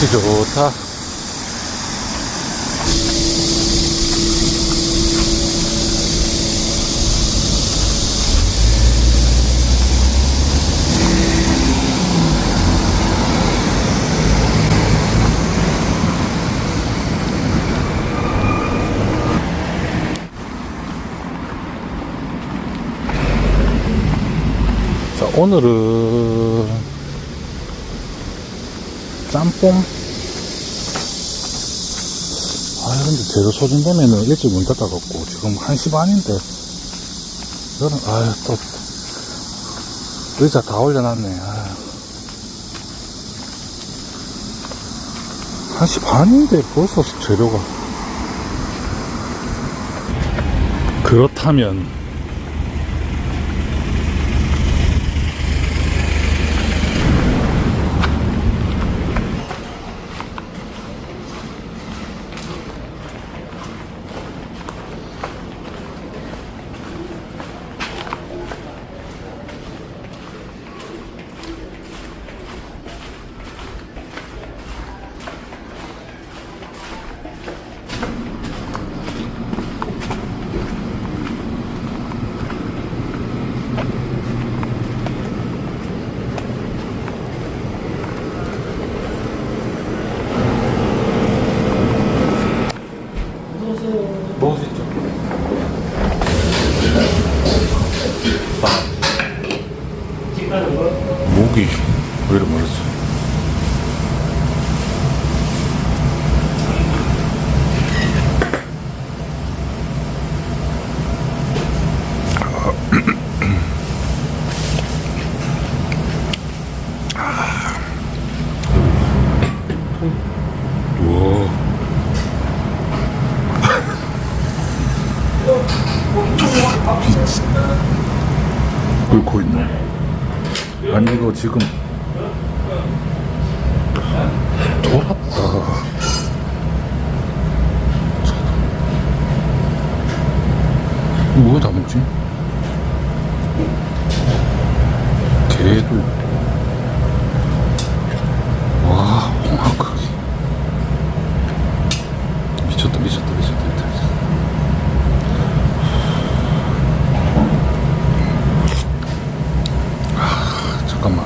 날씨 좋다. 자, 오늘은 짬뽕? 아, 근데 재료 소진되면은 일찍 문 닫아갖고 지금 1시 반인데 저는, 아유, 또 의자 다 올려놨네. 아유. 1시 반인데 벌써 재료가 그렇다면 끓고 있네. 아니 이거 지금 돌았다. 뭐에 다 먹지? 개도 와 홍합 크기 미쳤다 미쳤다 미쳤다 미쳤다 잠깐만.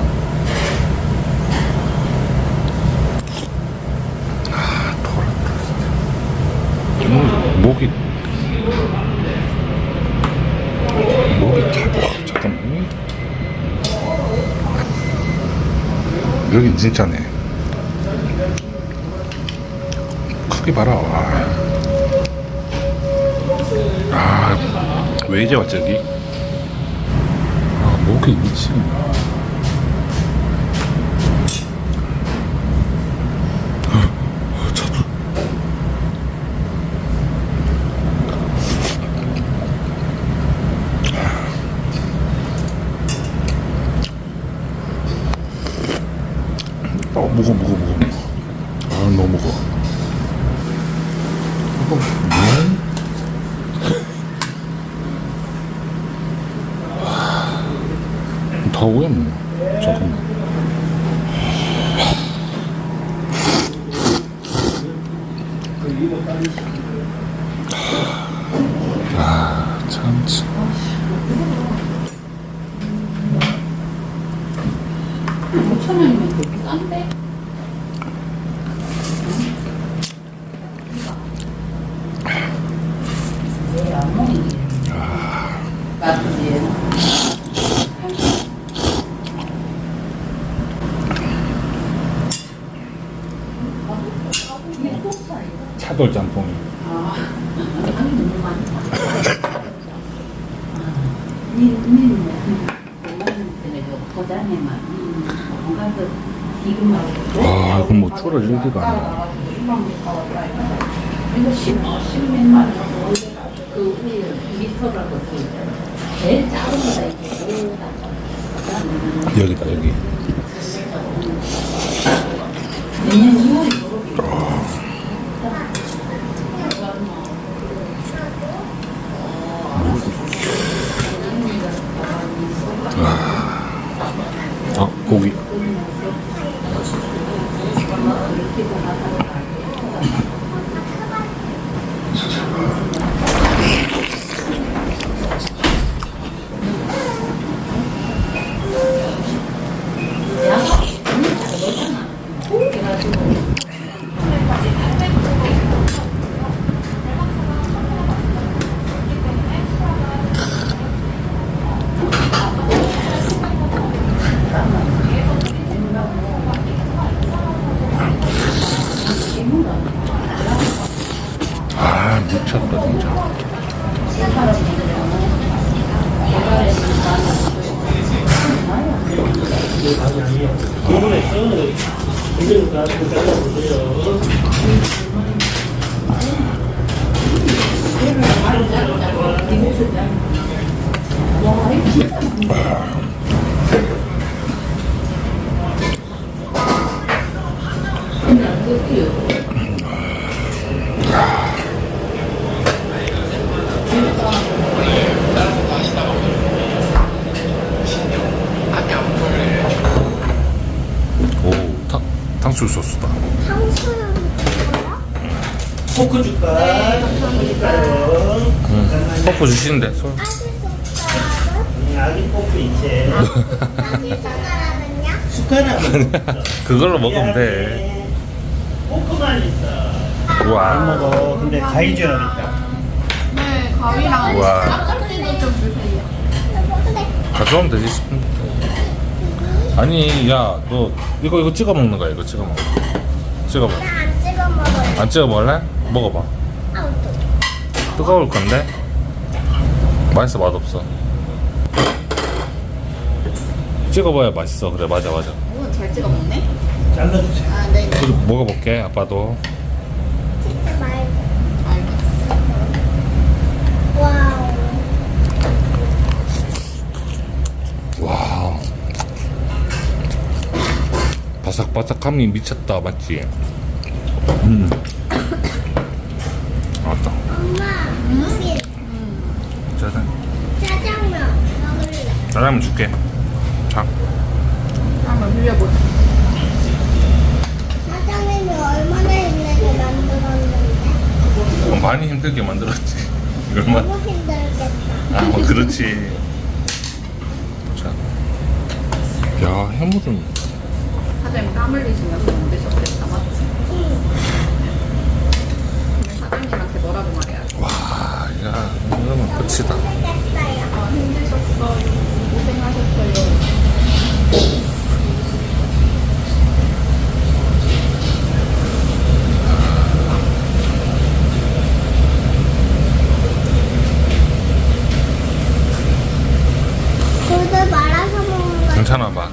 아, 돌았다, 진짜. 음, 목이. 목이 타고, 잠깐만. 여긴 진짜네. 크게 봐라, 와. 아, 왜 이제 왔지, 여기? 아, 목이 미치네. 무거 무거 무거 아 너무 무거 다 오였네 잠깐만. 아 참치 5천 원이면 되게 싼데? 왜안 먹니? 맞지? 차돌 짬뽕이 아, 아 이건 뭐 줄어질 리가 아니야 이거 10, 10몇만 원. 그 위에 미터라고 그 제일 작은 거다 이게. 오다. 여기다 여기 내년 2월이 졸업이. 고기. 그래가지고 미쳤다 진짜 궁금했어? 이제부터 한번 잘라보세요. 그냥 그게요. 오 탕, 탕수육 소스다 포크 줄까? 포크 줄까요? 응. 퍼프 주시는데 손. 음, 아기 포크 있지. 숟가락은 그걸로 먹으면 돼 포크만 있어. 안 우와 먹어. 근데 가위 줘야 겠다. 네, 가위랑 우와. 앞접시도 좀 주세요. 가져오면 되지 싶은데 아니 야 너 이거 이거 찍어 먹는 거야 이거 찍어 먹어 찍어 먹어 안 찍어 먹어요. 안 찍어 먹을래? 먹어봐 아우 또. 뜨거울 건데 맛있어 맛없어 찍어봐야 맛있어 그래 맞아 맞아 오, 잘 찍어 먹네. 잘라주세요. 아, 네, 네. 먹어볼게 아빠도 찍지 말고. 알겠어. 와우. 와 바삭바삭함이 미쳤다 맞지? 음 맞다 엄마, 우리 짜잔 짜장면 먹을래. 짜장면 줄게 자 한번 빌려보자. 짜장면이 얼마나 힘들게 만들었는데. 어, 많이 힘들게 만들었지 이걸만 너무 힘들겠다. 아, 뭐 그렇지. 자, 야, 해물은 사장님 땀 흘리시면서 만드셨겠다, 맞지? 응. 근데 사장님한테 뭐라고 말해야지? 와, 야, 이러면 끝이다. 아, 힘드셨어요. 고생하셨어요. 굴도 말아서 먹는 거. 괜찮아 봐.